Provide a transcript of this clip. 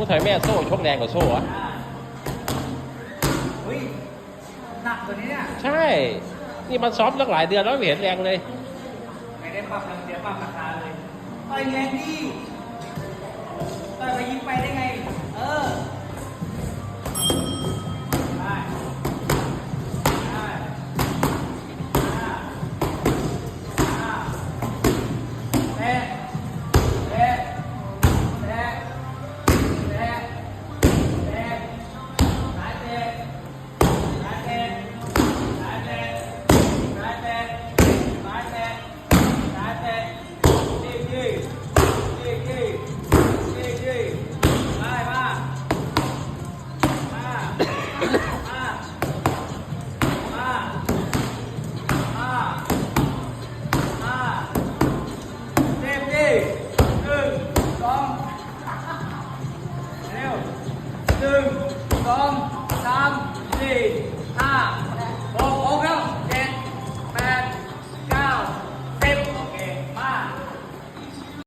ผู้ถอยแม่โซ่ชกแรงกว่าโซ่อะอ่าอุ้ยหนักกว่านี้เนี่ยใช่ นี่มันซ้อมตั้งหลายเดือนแล้วไม่เห็นแรงเลย ไม่ได้ปรับรังเสียปรับราคาเลยต่อยแรงดี สอ